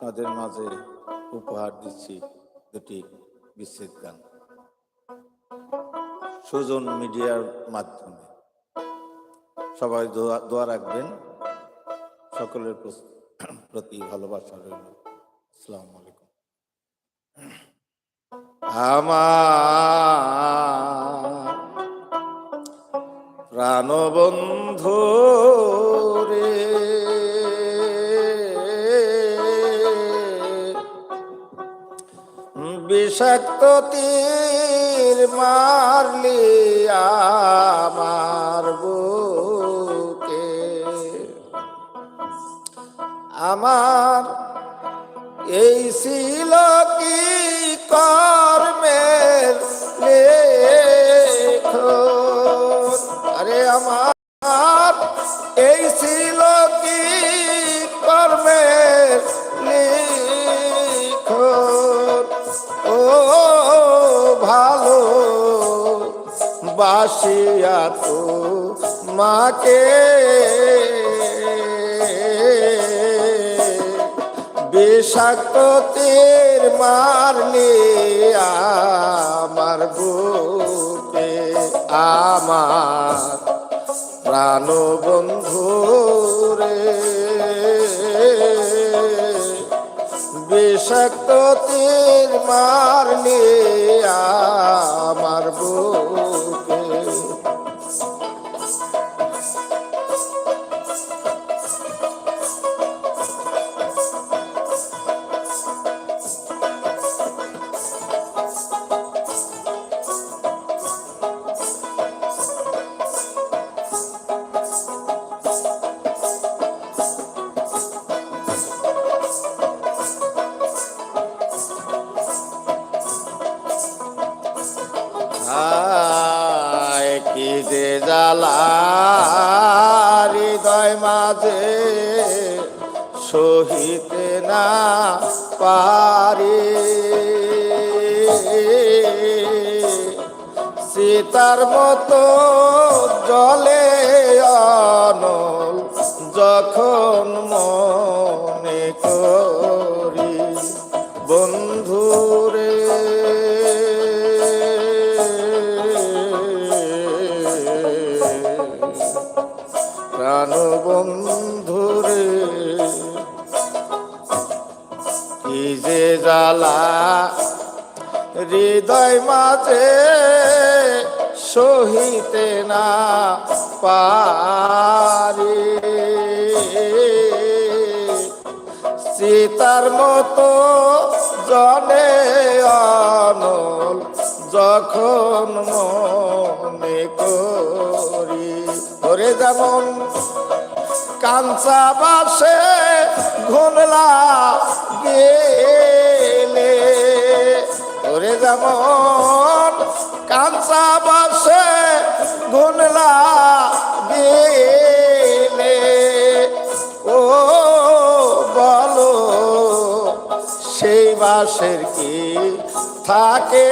আপনাদের মাঝে উপহার দিচ্ছি দুটি বিচ্ছেদ গান। সুজন মিডিয়ার মাধ্যমে। সবাই দোয়া দোয়া রাখবেন। সকলের প্রতি ভালোবাসা রইল। আসসালামু আলাইকুম। আমার প্রাণবন্ধু বিষাক্ত তীর মারলি আমার বুকে। আমার এই ছিল কি বাসিয়া তো মাকে বিষাক্ত তীর মারলি আমার বুকে আমার প্রাণ বন্ধু রে। বিষাক্ত তীর মারলি আমার বুকে যখন মনে করি বন্ধুরে প্রাণ বন্ধুরে কি যে জ্বালা হৃদয় মাঝে সহিতে না পারি। সীতার মতো জনে অনল যখন মনে করি। ধরে যেমন কাঞ্চা বাসে ঘুমলা গেলে, ওরে যেমন কাঞ্চা বাসে ঘুমলা বাসের কি থাকে?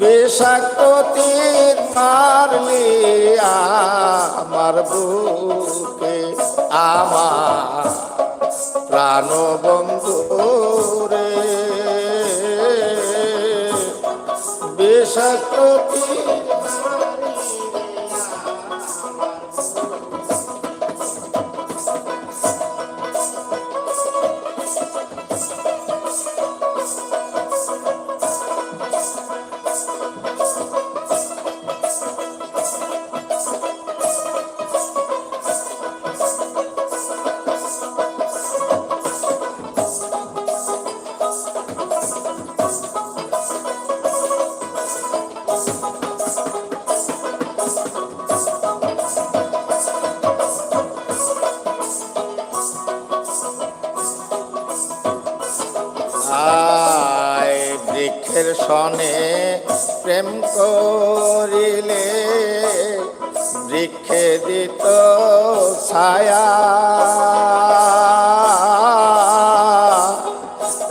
বিষাক্ত তীর মারলি আমার বুকে আমার প্রাণ বন্ধু রে। বিষাক্ত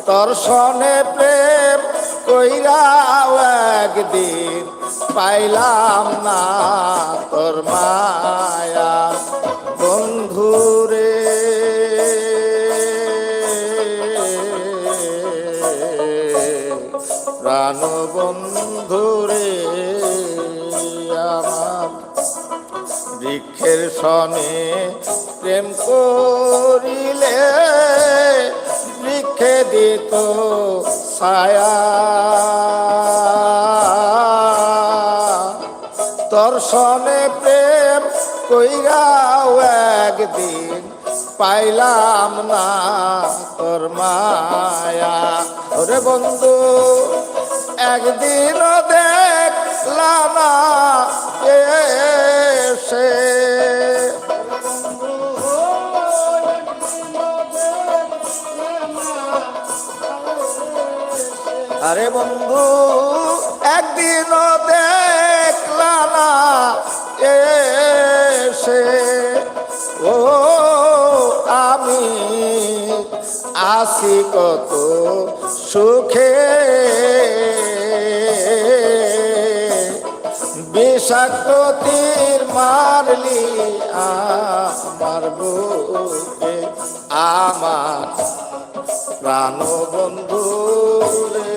দর্শনে প্রেম কইরাও একদিন পাইলাম না তোর মায়া। বন্ধুরে প্রাণ বন্ধুরে আমার বৃক্ষের সনে প্রেম করিলে বৃক্ষে দিত ছায়া। দর্শনে প্রেম কইরাও একদিন পাইলাম না তোর মায়া। ওরে বন্ধু একদিন দেখলাম আরে বন্ধু একদিন দেখলাম না এসে। ও, আমি আসি কত সুখে। বিষাক্ত তীর মারলি আমার বুকে, আমার প্রাণ বন্ধু রে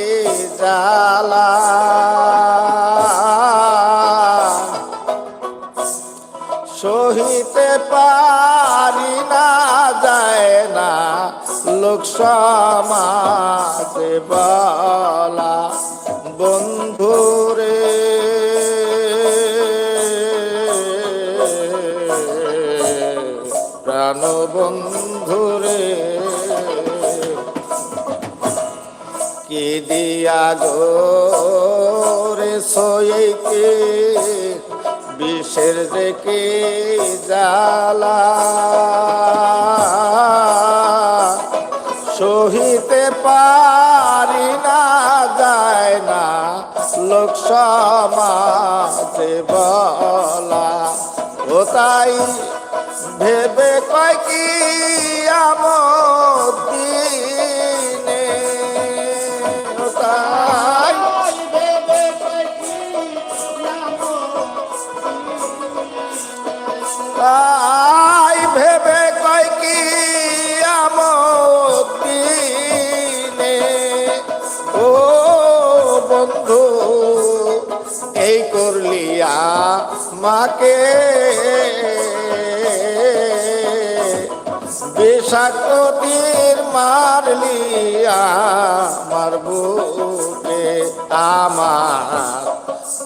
জ্বালা সহিতে পারি না যায় না লোক সমাজে বলা। বন্ধুরে প্রাণ বন্ধুরে দিয়া রে সইতে বিষের জ্বালা। সহিতে পারি না, যায় না লোক সমাজে বলা। ও তাই ভেবে কয় কি তাই ভেবে কয় কি দিনে? ও বন্ধু, এই করলিয়া মাকে বিষাক্ত তীর মারলি আমার বুকে আমার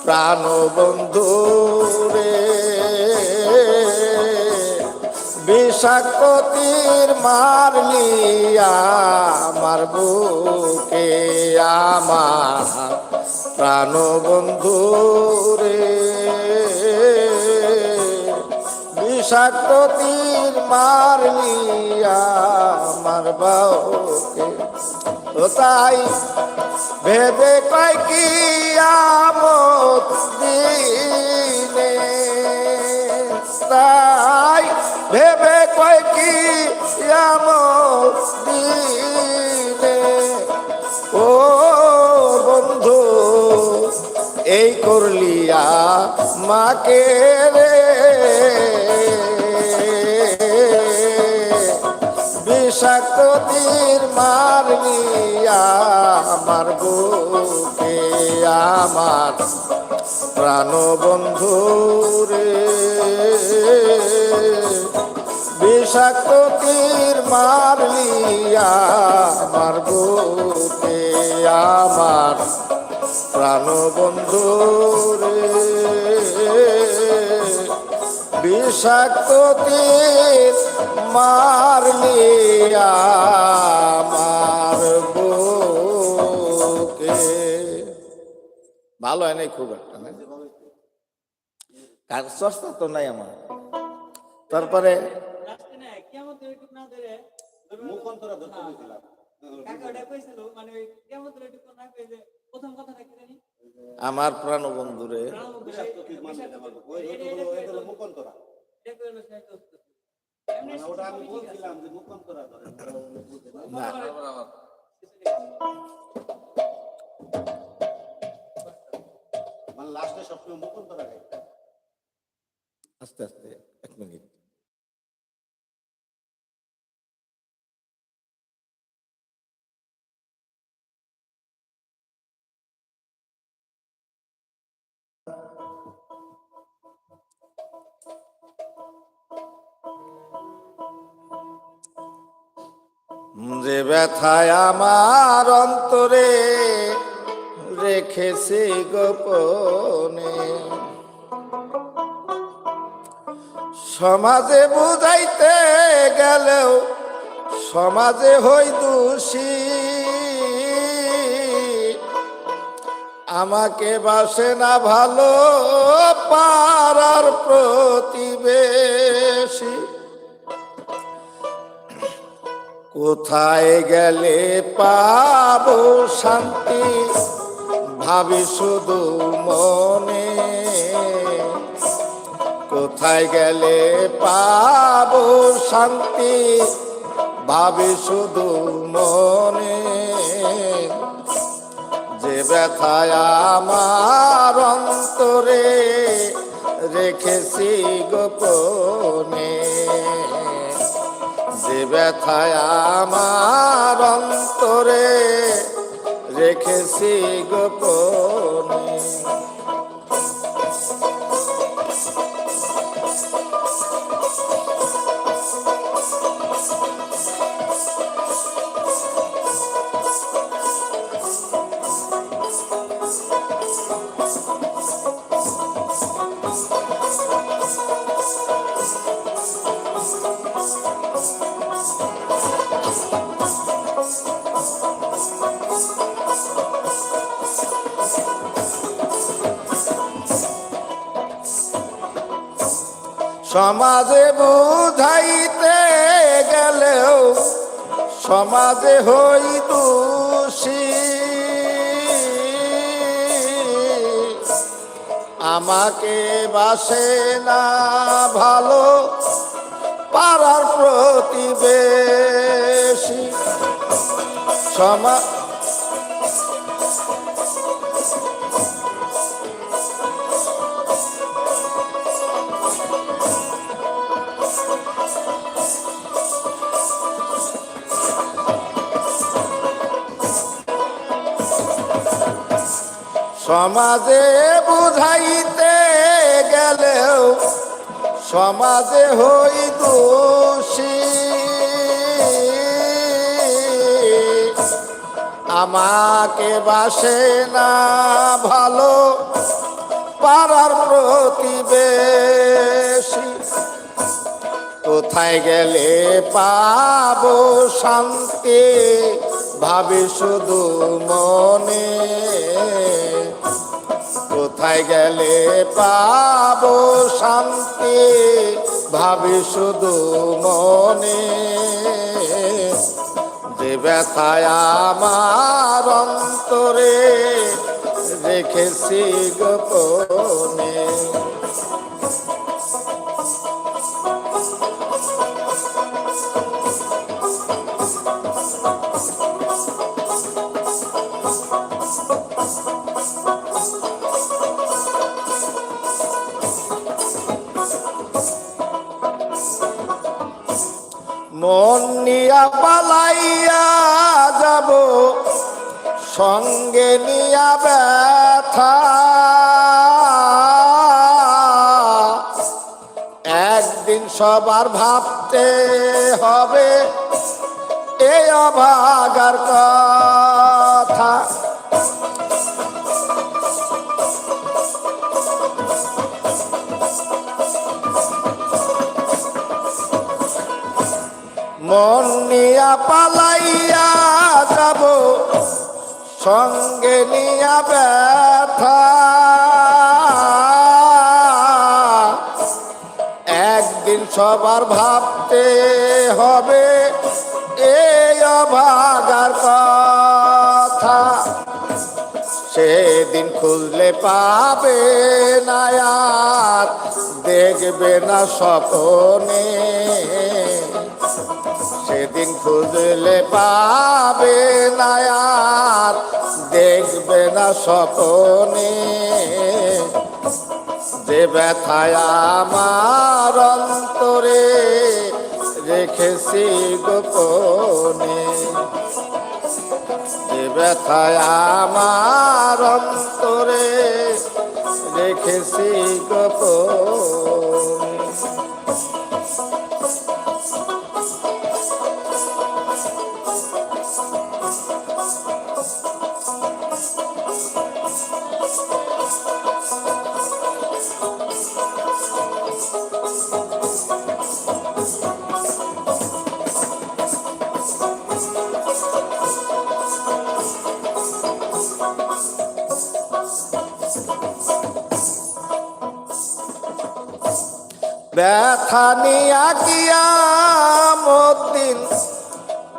প্রাণ বন্ধু রে। বিষাক্ত তীর মারলি আমার বুকে আমার প্রাণ বন্ধু রে বিষাক্ত তীর মারলি আমার বাউকে। ও তাই ভেবে কয় কি দিনে। তাই ভেবে কয় কি দিনে ও বন্ধু, এই করলিয়া মাকে রে। বিষাক্ত তীর মারলি আমার বুকে আমার প্রাণ বন্ধু রে। বিষাক্ত তীর মারলি আমার বুকে আমার প্রাণ বন্ধু রে বিষাক্ত তীর মারলি আমার বুকে। ভালো হয় নাই খুব একটা কার চর্চা তো নাই আমার। তারপরে লাস্টে না কিয়ামত এরকম না ধরে মুখ অন্তরা ধরতে ওটা কইছিল মানে আমার প্রাণবন্ধুরে। বিষাক্ত কি মানে আমার ওই ব্যথায় আমার অন্তরে রেখেছি গোপনে। সমাজে বুঝাইতে গেলেও সমাজে হই দোষী। আমাকে বাসে না ভালো পাড়ার প্রতিবেশী। কোথায় গেলে পাবো শান্তি? ভাবি শুধু মনে। কোথায় গেলে পাবো শান্তি? ভাবি শুধু মনে। যে ব্যথায় আমার অন্তরে রেখেছি গোপনে। যে ব্যথায় আমার অন্তরে রেখেছি গোপনে সমাজে বুঝাইতে গেলেও সমাজে হই দোষী। আমাকে বাসে না ভালো পাড়ার প্রতিবেশী। সমা সমাজে বুঝাইতে গেলেও সমাজে হই দোষী। আমাকে বাসে না ভালো পাড়ার প্রতিবেশী। কোথায় গেলে পাবো শান্তি? ভাবি শুধু মনে। কোথায় গেলে পাবো শান্তি? ভাবি শুধু মনে। যে ব্যথায় আমার অন্তরে রেখেছি গোপনে। পালাইয়া যাব। সঙ্গে নিয়া ব্যথা। একদিন সবার ভাবতে হবে এ অভাগার কথা মন নিয়া পালাইয়া যাব, সঙ্গে নিয়া ব্যথা। একদিন সবার ভাবতে হবে এই অভাগার কথা। সেদিন খুললে পাবে না আর দেখবে না স্বপনে। সেদিন খুঁজলে পাবে না আর দেখবে না স্বপনে। যে ব্যথায় আমার অন্তরে রেখেছি গোপনে। যে ব্যথায় আমার অন্তরে রেখেছি গোপনে। ব্যথা নিয়া গিয়া মদিন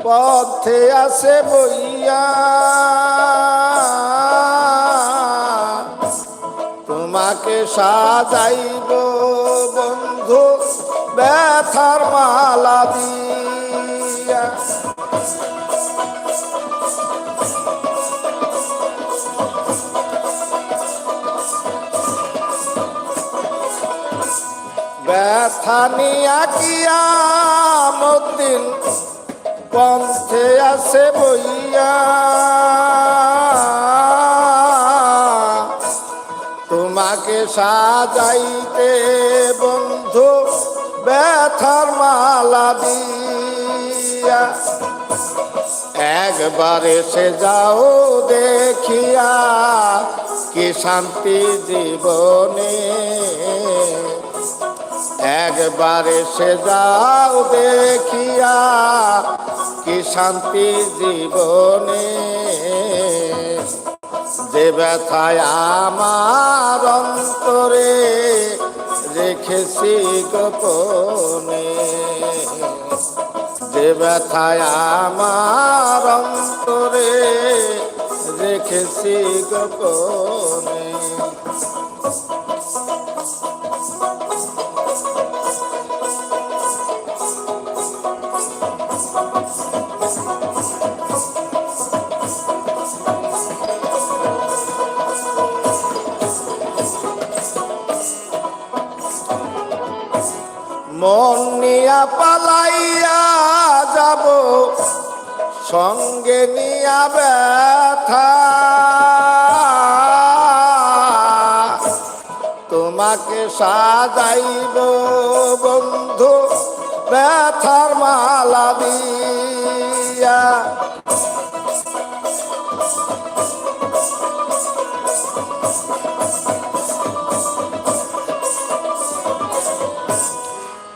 পথে আছে বইয়া। তোমাকে সাজাইব বন্ধু ব্যথার মালা দিয়া। ব্যথা নিয়া গিয়া মদিন পন্থে আছে বইয়া। তোমাকে সাজাইতে বন্ধু ব্যথার মালা দিয়া। একবার এসে যাও দেখিয়া কি শান্তি জীবনে। একবার সে যাও দেখিয়া, কি শান্তি জীবনে। যে ব্যথায় আমার অন্তরে রেখেছি গোপনে। যে ব্যথায় আমার অন্তরে রেখেছি গোপনে। সঙ্গে নিয়া ব্যথা। তোমাকে সাজাইব বন্ধু ব্যথার মালা দিয়া।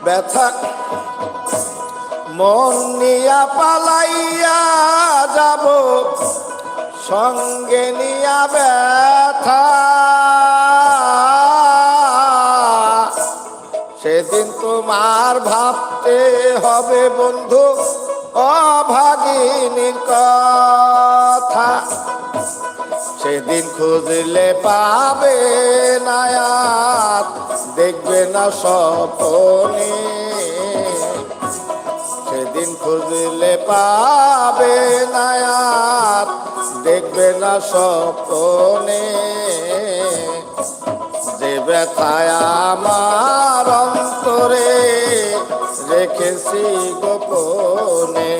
ব্যথা মন নিয়া পালাইয়া যাব, সঙ্গে নিয়া ব্যথা। সেদিন তোমার ভাবতে হবে বন্ধু, অভাগিনীর কথা। সেদিন খুঁজলে পাবে নায়াত দেখবে না স্বপনে। সেদিন খুঁজলে পাবে নায়াত দেখবে না স্বপনে। যে ব্যথায় আমার অন্তরে রেখেছি গোপনে।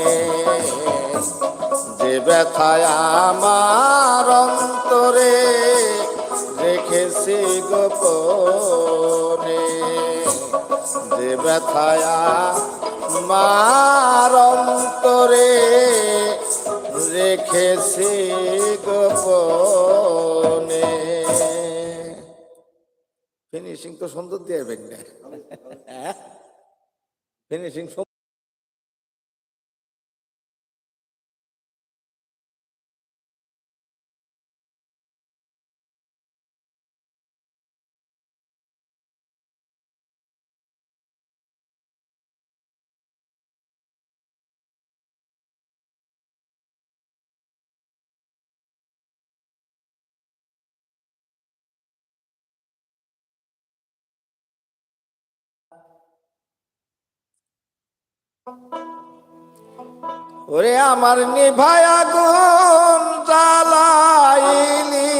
যে ব্যথায় আমার অন্তরে রেখেছি গোপনে। যে ব্যথায় আমার অন্তরে রেখেছি গোপনে। ফিনিশিং তো সুন্দর দিয়ে ফিনিশিং ওরে আমার নিভায়া গুণ জ্বালাইলি।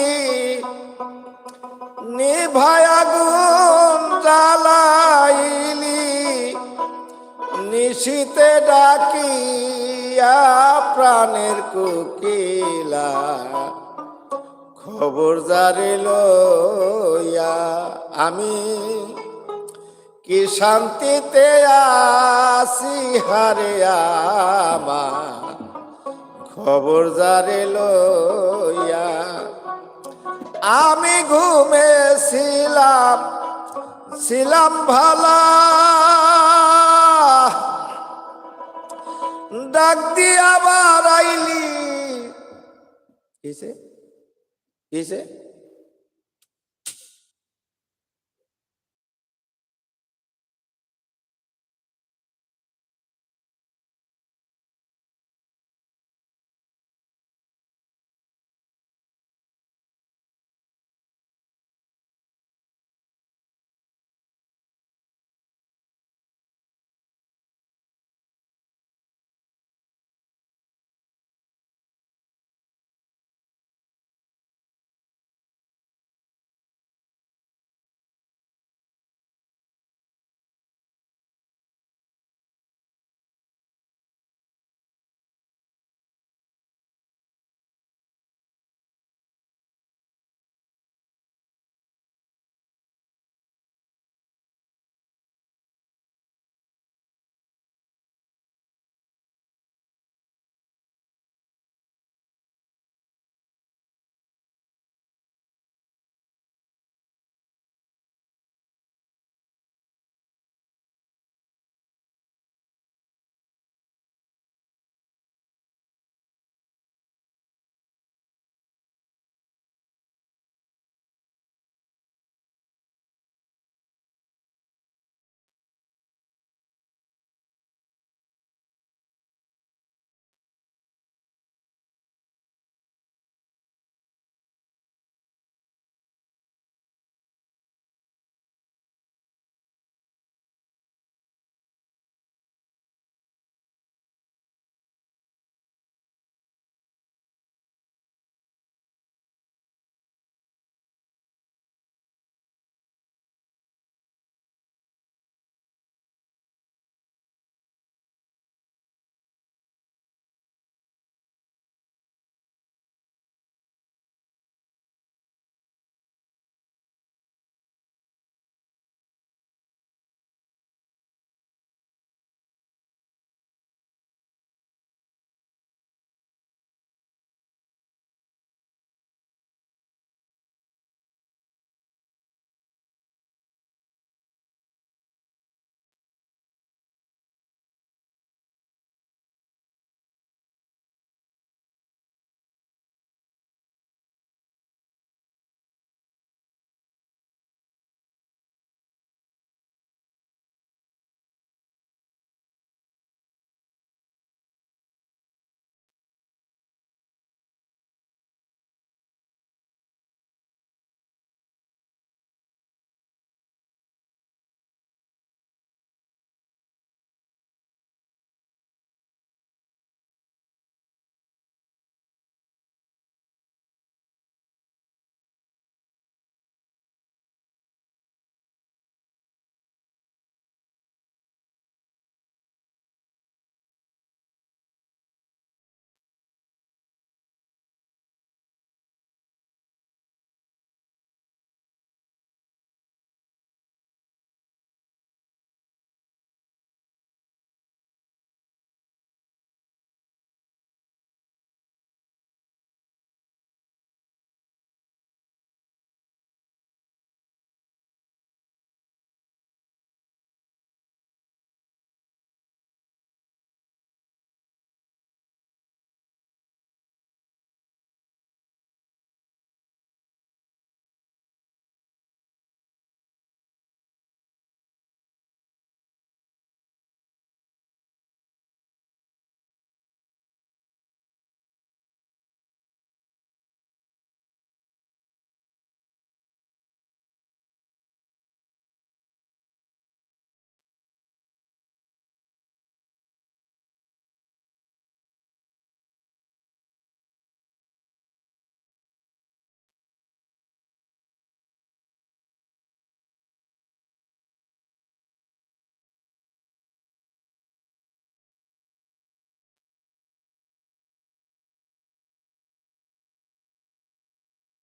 নিভায়া গুণ জ্বালাইলি। নিশীতে ডাকিয়া প্রাণের কুকিলা, খবর জারি লইয়া আমি কি শান্তিতে আসি হারে আমার? খবর জারি লইয়া আমি ঘুমেছিলাম, ছিলাম ভালা। ডাক দিয়ে আবার আইলি কিসে? কিসে?